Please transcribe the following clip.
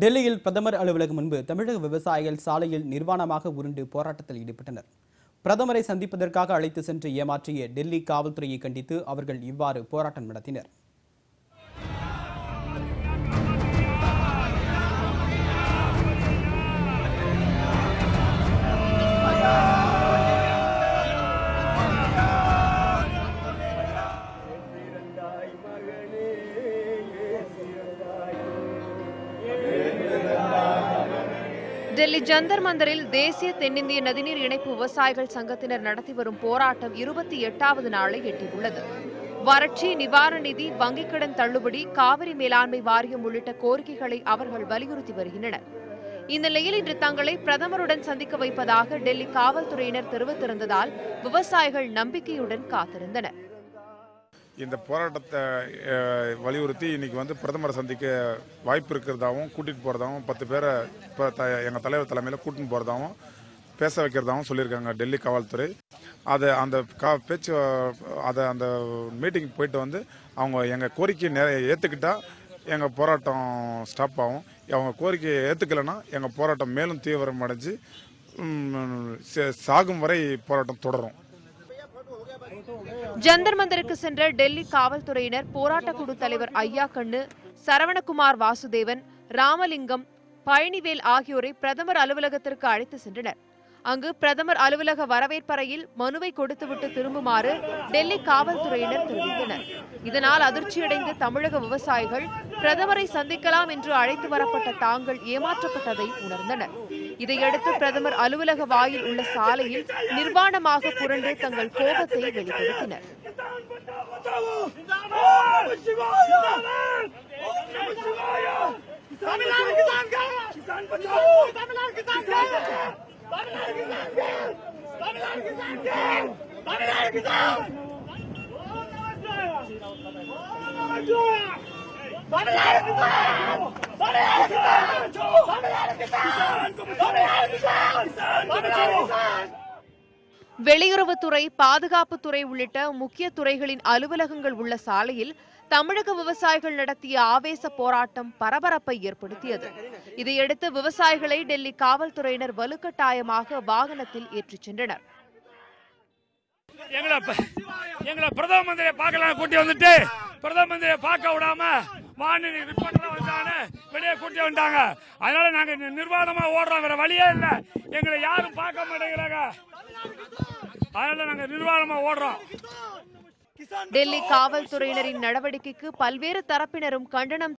டெல்லியில் பிரதமர் அலுவலகம் முன்பு தமிழக விவசாயிகள் சாலையில் நிர்வாணமாக உருண்டு போராட்டத்தில் ஈடுபட்டனர். பிரதமரை சந்திப்பதற்காக அழைத்து சென்று ஏமாற்றிய டெல்லி காவல்துறையை கண்டித்து அவர்கள் இவ்வாறு போராட்டம் நடத்தினர். டெல்லி ஜந்தர் மந்தரில் தேசிய தென்னிந்திய நதிநீர் இணைப்பு விவசாயிகள் சங்கத்தினர் நடத்தி வரும் போராட்டம் இருபத்தி எட்டாவது நாளை எட்டியுள்ளது. வறட்சி நிவாரண நிதி வங்கிக் கடன் தள்ளுபடி காவிரி மேலாண்மை வாரியம் உள்ளிட்ட கோரிக்கைகளை அவர்கள் வலியுறுத்தி வருகின்றனர். இந்நிலையில் இன்று தங்களை பிரதமருடன் சந்திக்க வைப்பதாக டெல்லி காவல்துறையினர் தெரிவித்திருந்ததால் விவசாயிகள் நம்பிக்கையுடன் காத்திருந்தனர். இந்த போராட்டத்தை வலியுறுத்தி இன்னைக்கு வந்து பிரதமரை சந்திக்க வாய்ப்பு இருக்கிறதாகவும் கூட்டிட்டு போறதாவும் பத்து பேரை இப்போ த எங்கள் தலைவர் தலைமையில் கூட்டின்னு போகிறதாகவும் பேச வைக்கிறதாகவும் சொல்லியிருக்காங்க டெல்லி காவல்துறை. அதை அந்த கா பேச்சு அதை அந்த மீட்டிங் போயிட்டு வந்து அவங்க எங்கள் கோரிக்கையை நிறைய ஏற்றுக்கிட்டா எங்கள் போராட்டம் ஸ்டாப் ஆகும். அவங்க கோரிக்கையை ஏற்றுக்கலைன்னா எங்கள் போராட்டம் மேலும் தீவிரம் அடைஞ்சு சே- சாகும் வரை போராட்டம் தொடரும். ஜந்தர் மந்தருக்கு சென்ற டெல்லி காவல்துறையினர் போராட்டக் குழு தலைவர் ஐயா கண்ணு சரவணகுமார் வாசுதேவன் ராமலிங்கம் பழனிவேல் ஆகியோரை பிரதமர் அலுவலகத்திற்கு அழைத்து சென்றனர். அங்கு பிரதமர் அலுவலக வரவேற்பறையில் மனுவை கொடுத்துவிட்டு திரும்புமாறு டெல்லி காவல்துறையினர் தெரிவித்தனர். இதனால் அதிர்ச்சியடைந்த தமிழக விவசாயிகள் பிரதமரை சந்திக்கலாம் என்று அழைத்து வரப்பட்ட தாங்கள் ஏமாற்றப்பட்டதை உணர்ந்தனர். இதையடுத்து பிரதமர் அலுவலக வாயில் உள்ள சாலையில் நிர்வாணமாக புரண்டு தங்கள் கோபத்தை வெளிப்படுத்தினர். தமிழ்நாடு வெளியுறவுத்துறை பாதுகாப்புத்துறை உள்ளிட்ட முக்கிய துறைகளின் அலுவலகங்கள் உள்ள சாலையில் தமிழக விவசாயிகள் நடத்திய ஆவேச போராட்டம் பரபரப்பை ஏற்படுத்தியது. இதையடுத்து விவசாயிகளை டெல்லி காவல்துறையினர் வலுக்கட்டாயமாக வாகனத்தில் ஏற்றிச் சென்றனர். எங்களை பிரதம மந்திரியை பார்க்கலாம் கூட்டி வந்துட்டு பிரதம மந்திரியை பார்க்க விடாம மாநில ரிப்போர்ட்லாம் வந்தாங்க. வெளியே கூட்டி வந்துட்டாங்க அதனால நாங்க நி- நிர்வாணமா ஓடுறோம். வேற வழியே இல்ல. எங்களை யாரும் பார்க்க மாட்டேங்கிறாங்க. அதனால நாங்க நிர்வாணமா ஓடுறோம். டெல்லி காவல்துறையினரின் நடவடிக்கைக்கு பல்வேறு தரப்பினரும் கண்டனம்